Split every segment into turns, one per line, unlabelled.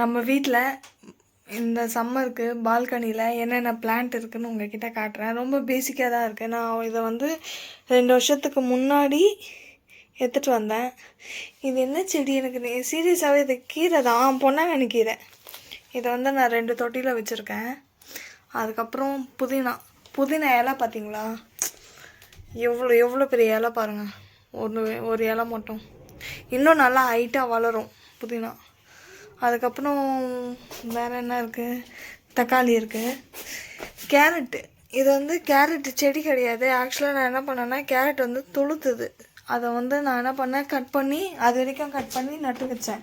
நம்ம வீட்டில் இந்த சம்மருக்கு பால்கனியில் என்னென்ன பிளான்ட் இருக்குதுன்னு உங்ககிட்ட காட்டுறேன். ரொம்ப பேசிக்காக தான் இருக்குது நான் இதை வந்து ரெண்டு வருஷத்துக்கு முன்னாடி எடுத்துகிட்டு வந்தேன். இது என்ன செடி எனக்கு சீரியஸாகவே இது கீரை தான் பொன்னாங்கண்ணி கீரை. இதை வந்து நான் ரெண்டு தொட்டியில் வச்சுருக்கேன். அதுக்கப்புறம் புதினா. புதினா இலை பார்த்தீங்களா எவ்வளோ எவ்வளோ பெரிய இலை பாருங்கள் ஒன்று ஒரு இலை மட்டும். இன்னும் நல்லா ஹைட்டாக வளரும் புதினா. அதுக்கப்புறம் வேறு என்ன இருக்குது தக்காளி இருக்குது கேரட்டு இது வந்து கேரட் செடி கிடையாது. ஆக்சுவலாக நான் என்ன பண்ணேன்னா கேரட் வந்து துளுத்துது. அதை வந்து நான் என்ன பண்ணேன் கட் பண்ணி அது வரைக்கும் கட் பண்ணி நட்டு வச்சேன்.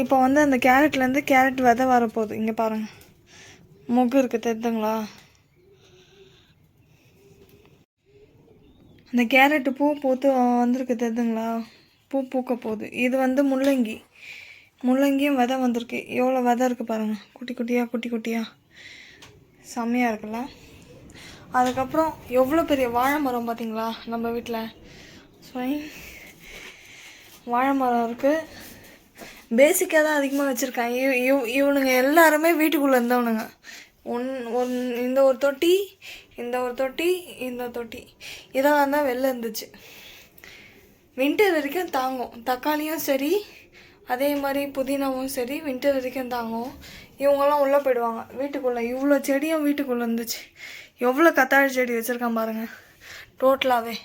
இப்போ வந்து அந்த கேரட்லேருந்து கேரட் விதை வரப்போகுது. இங்கே பாருங்கள் முகு இருக்குது தெரியுதுங்களா? அந்த கேரட்டு பூ பூத்து வந்திருக்கு தெரியுதுங்களா? பூ பூக்க போகுது. இது வந்து முள்ளங்கி. முள்ளங்கியும் விதை வந்திருக்கு. எவ்வளோ விதை இருக்குது பாருங்கள் குட்டி குட்டியாக குட்டி குட்டியாக செம்மையாக இருக்குல்ல? அதுக்கப்புறம் எவ்வளோ பெரிய வாழை மரம் பார்த்தீங்களா நம்ம வீட்டில் ஸ்வைன் வாழை மரம் இருக்குது பேசிக்காக தான் அதிகமாக வச்சுருக்கேன் இவ் இவ் இவனுங்க எல்லாருமே வீட்டுக்குள்ளே இருந்தவனுங்க. ஒன் ஒன் இந்த ஒரு தொட்டி இந்த ஒரு தொட்டி இந்த தொட்டி. இதெல்லாம் தான் வெளில இருந்துச்சு. வின்டர் வரைக்கும் தாங்கும். தக்காளியும் சரி அதே மாதிரி புதினாவும் சரி வின்டர் வரைக்கும் தாங்கும் இவங்கெல்லாம் உள்ளே போயிடுவாங்க. வீட்டுக்குள்ளே இவ்வளோ செடியும் வீட்டுக்குள்ளே இருந்துச்சு. எவ்வளோ கத்தாழி செடி வச்சுருக்கான் பாருங்கள் டோட்டலாகவே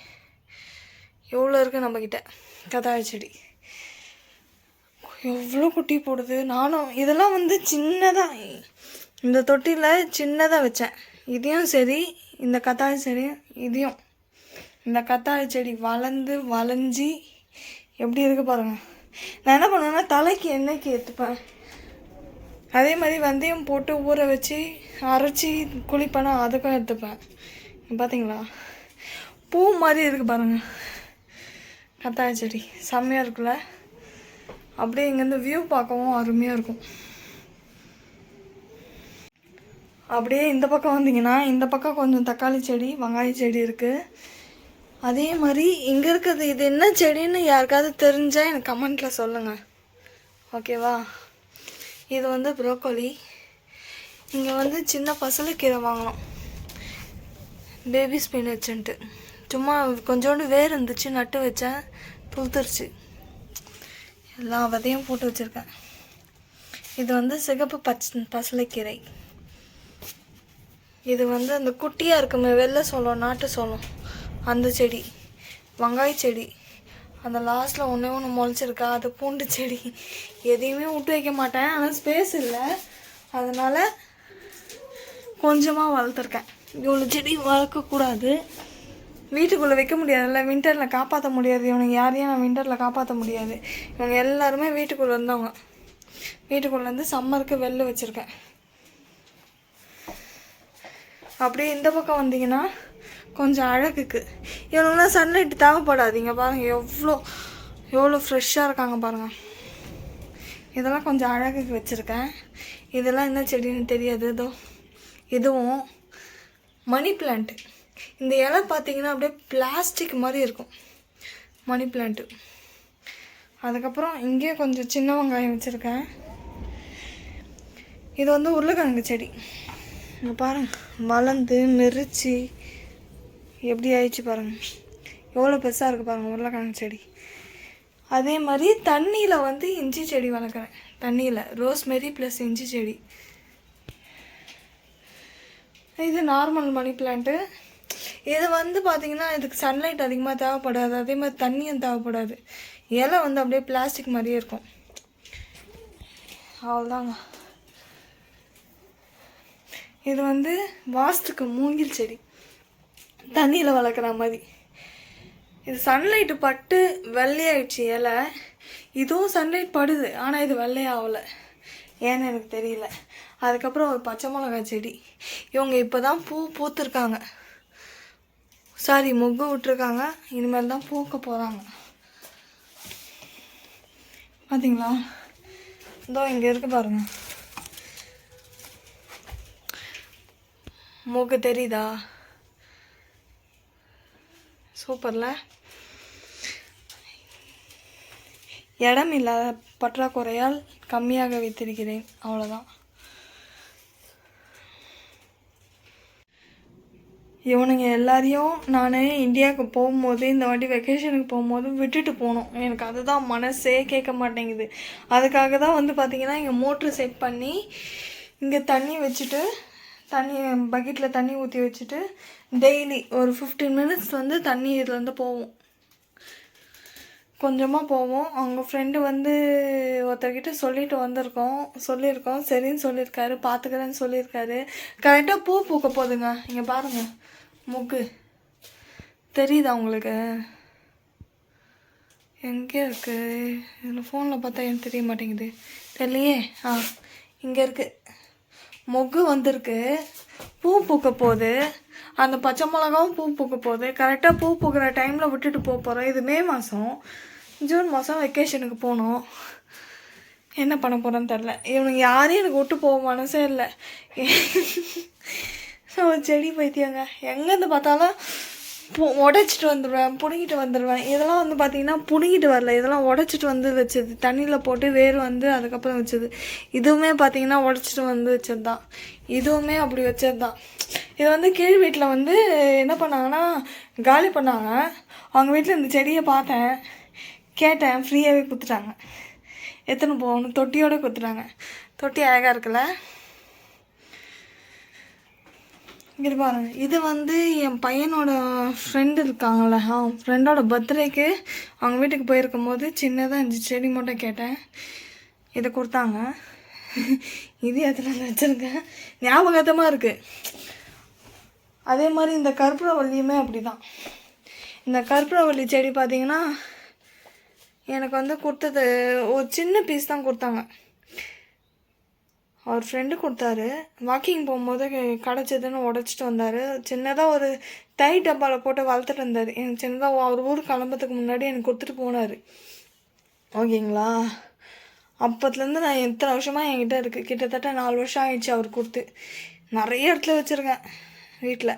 எவ்வளோ இருக்குது நம்மக்கிட்ட கத்தாழி செடி. எவ்வளோ குட்டி போடுது. நானும் இதெல்லாம் வந்து சின்னதாக இந்த தொட்டியில் சின்னதாக வச்சேன். இதையும் சரி இந்த கத்தாழி செடியும் இதையும். இந்த கத்தாழி செடி வளர்ந்து வளைஞ்சி எப்படி இருக்குது பாருங்கள் நான் என்ன பண்ணுவேன்னா தலைக்கு எண்ணெய்க்கு ஏற்றுப்பேன் அதே மாதிரி வெந்தயம் போட்டு ஊற வச்சு அரைச்சி குளிப்பேனா அதுக்கும் எடுத்துப்பேன். பார்த்தீங்களா பூ மாதிரி இருக்குது பாருங்கள் கத்தாய செடி. செம்மையாக இருக்குல்ல? அப்படியே இங்கேருந்து வியூ பார்க்கவும் அருமையாக இருக்கும். அப்படியே இந்த பக்கம் வந்தீங்கன்னா இந்த பக்கம் கொஞ்சம் தக்காளி செடி வெங்காய செடி இருக்குது அதே மாதிரி இங்கே இருக்கிறது இது என்ன செடின்னு யாருக்காவது தெரிஞ்சால் எனக்கு கமெண்ட்டில் சொல்லுங்கள் ஓகேவா? இது வந்து ப்ரோக்கோலி இங்கே வந்து சின்ன பசலைக்கீரை வாங்கினோம் பேபி ஸ்பினச்சுன்ட்டு சும்மா கொஞ்சோண்டு வேர் இருந்துச்சு நட்டு வச்சேன் புழுத்துருச்சு. எல்லா விதையும் போட்டு வச்சுருக்கேன். இது வந்து சிகப்பு பச் பசலைக்கீரை. இது வந்து அந்த குட்டியாக இருக்குமே வெள்ளை சோளம் நாட்டு சோளம் அந்த செடி வெங்காய செடி அந்த லாஸ்ட்டில் ஒன்றே ஒன்று முளைச்சிருக்கா. அது பூண்டு செடி. எதையுமே விட்டு வைக்க மாட்டேன். ஆனால் ஸ்பேஸ் இல்லை. அதனால் கொஞ்சமாக வளர்த்துருக்கேன். இவ்வளோ செடி வளர்க்கக்கூடாது வீட்டுக்குள்ளே வைக்க முடியாதுல்ல. வின்டரில் காப்பாற்ற முடியாது. இவனுங்க யாரையும் நான் வின்டரில் காப்பாற்ற முடியாது. இவங்க எல்லாருமே வீட்டுக்குள்ளே இருந்தவங்க. வீட்டுக்குள்ளேருந்து சம்மருக்கு வெளில வச்சுருக்கேன். அப்படியே இந்த பக்கம் வந்தீங்கன்னா கொஞ்சம் அழகுக்கு. இவனுங்களாம் சன்லைட் தேவைப்படாதீங்க பாருங்கள் எவ்வளோ எவ்வளோ ஃப்ரெஷ்ஷாக இருக்காங்க பாருங்கள் இதெல்லாம் கொஞ்சம் அழகுக்கு வச்சுருக்கேன். இதெல்லாம் என்ன செடின்னு தெரியாது. இதோ இதுவும் மணி பிளான்ட்டு இந்த இலை பார்த்தீங்கன்னா அப்படியே பிளாஸ்டிக் மாதிரி இருக்கும். மணி பிளான்ட்டு அதுக்கப்புறம் இங்கேயே கொஞ்சம் சின்ன வெங்காயம் வச்சுருக்கேன். இது வந்து உருளைக்கிழங்கு செடி. இங்கே பாருங்கள் வளர்ந்து மெரிச்சு எப்படி ஆயிடுச்சு பாருங்கள் எவ்வளோ பெருசாக இருக்குது பாருங்கள் உருளைக்கிழங்கு செடி. அதே மாதிரி தண்ணியில் வந்து இஞ்சி செடி வளர்க்குறேன். தண்ணியில் ரோஸ்மெரி ப்ளஸ் இஞ்சி செடி. இது நார்மல் மணி பிளான்ட்டு. இது வந்து பார்த்திங்கன்னா இதுக்கு சன்லைட் அதிகமாக தேவைப்படாது. அதே மாதிரி தண்ணியும் தேவைப்படாது. இலை வந்து அப்படியே பிளாஸ்டிக் மாதிரியே இருக்கும். அவ்வளோதாங்க இது வந்து வாஸ்துக்கு மூங்கில் செடி. தண்ணியில் வளர்க்குற மாதிரி. இது சன்லைட்டு பட்டு வெள்ளையாயிடுச்சு இலை. இதுவும் சன்லைட் படுது ஆனால் இது வெள்ளையாகலை. ஏன்னு எனக்கு தெரியல. அதுக்கப்புறம் ஒரு பச்சை மிளகாய் செடி. இவங்க இப்போ தான் பூ பூத்துருக்காங்க. சாரி மொக்கு விட்டுருக்காங்க. இனிமேல் தான் பூக்க போகிறாங்க பார்த்தீங்களா இதோ இங்கே இருக்கு பாருங்க. மூக்கு தெரியுதா? சூப்பரில். இடம் இல்லாத பற்றாக்குறையால் கம்மியாக வைத்திருக்கிறேன். அவ்வளோதான் இவனுங்க எல்லாரையும் நான் இந்தியாவுக்கு போகும்போது இந்த வாட்டி வெக்கேஷனுக்கு போகும்போது விட்டுட்டு போனோம். எனக்கு அதுதான் மனசே கேட்க மாட்டேங்குது. அதுக்காக தான் வந்து பார்த்திங்கன்னா இங்கே மோட்ரு செட் பண்ணி இங்கே தண்ணி வச்சுட்டு தண்ணி பக்கெட்டில் தண்ணி ஊற்றி வச்சுட்டு டெய்லி ஒரு ஃபிஃப்டீன் மினிட்ஸ் வந்து தண்ணி இதுலேருந்து போவோம். கொஞ்சமாக போவோம். அவங்க ஃப்ரெண்டு வந்து ஒருத்தர்கிட்ட சொல்லிட்டு வந்திருக்கோம். சொல்லியிருக்கோம். சரின்னு சொல்லியிருக்காரு. பார்த்துக்கிறேன்னு சொல்லியிருக்காரு. கரெக்டாக பூ பூக்க போகுதுங்க இங்கே பாருங்கள் முக்கு. தெரியுதா உங்களுக்கு? எங்கே இருக்குது இதில் ஃபோனில் பார்த்தா எனக்கு தெரிய மாட்டேங்குது. தெரியலையே? ஆ இங்கே இருக்குது மொக்கு வந்திருக்கு. பூ பூக்க போகுது. அந்த பச்சை மிளகாவும் பூ பூக்க போகுது. கரெக்டாக பூ பூக்கிற டைமில் விட்டுட்டு போக போகிறோம் இது மே மாதம் ஜூன் மாதம் வெக்கேஷனுக்கு போகணும் என்ன பண்ண போகிறேன்னு தெரில இவனுங்க யாரையும் எனக்கு விட்டு போக மனசே இல்லை. ஒரு செடி பைத்தியங்க. எங்கேருந்து பார்த்தாலும் உடச்சிட்டு வந்துடுவேன் பிடுங்கிட்டு வந்துடுவேன் இதெல்லாம் வந்து பார்த்திங்கன்னா பிடுங்கிட்டு வரல. இதெல்லாம் உடச்சிட்டு வந்து வச்சது. தண்ணியில் போட்டு வேர் வந்து அதுக்கப்புறம் வச்சது. இதுவுமே பார்த்திங்கன்னா உடச்சிட்டு வந்து வச்சது தான் இதுவுமே அப்படி வச்சது தான் இது வந்து கீழ் வீட்டில் வந்து என்ன பண்ணாங்கன்னா காலி பண்ணாங்க. அவங்க வீட்டில் இந்த செடியை பார்த்தேன். கேட்டேன். ஃப்ரீயாகவே கொடுத்துட்டாங்க. எத்தனை போகணும் தொட்டியோடு கொடுத்துட்டாங்க. தொட்டி அழகாக இருக்குல்ல? இங்கே பாருங்க. இது வந்து என் பையனோட ஃப்ரெண்டு இருக்காங்கள அவன் ஃப்ரெண்டோட பர்த்டேக்கு அவங்க வீட்டுக்கு போயிருக்கும் போது சின்னதாக அஞ்சு செடி மட்டும் கேட்டேன். இதை கொடுத்தாங்க. இது எதில் வச்சுருக்கேன் ஞாபகத்தமாக இருக்குது அதே மாதிரி இந்த கற்பூரவல்லியுமே அப்படி தான் இந்த கற்பூரவல்லி செடி பார்த்தீங்கன்னா எனக்கு வந்து கொடுத்தது ஒரு சின்ன பீஸ் தான் கொடுத்தாங்க. அவர் ஃப்ரெண்டு கொடுத்தாரு. வாக்கிங் போகும்போது கிடச்சதுன்னு உடச்சிட்டு வந்தார். சின்னதாக ஒரு தை டப்பாவில் போட்டு வளர்த்துட்டு இருந்தார். எனக்கு சின்னதாக அவர் ஊர் கிளம்புறதுக்கு முன்னாடி எனக்கு கொடுத்துட்டு போனார். ஓகேங்களா? அப்போத்துலேருந்து நான் எத்தனை வருஷமாக என்கிட்ட இருக்குது கிட்டத்தட்ட நாலு வருஷம் ஆயிடுச்சு அவர் கொடுத்து. நிறைய இடத்துல வச்சுருக்கேன் வீட்டில்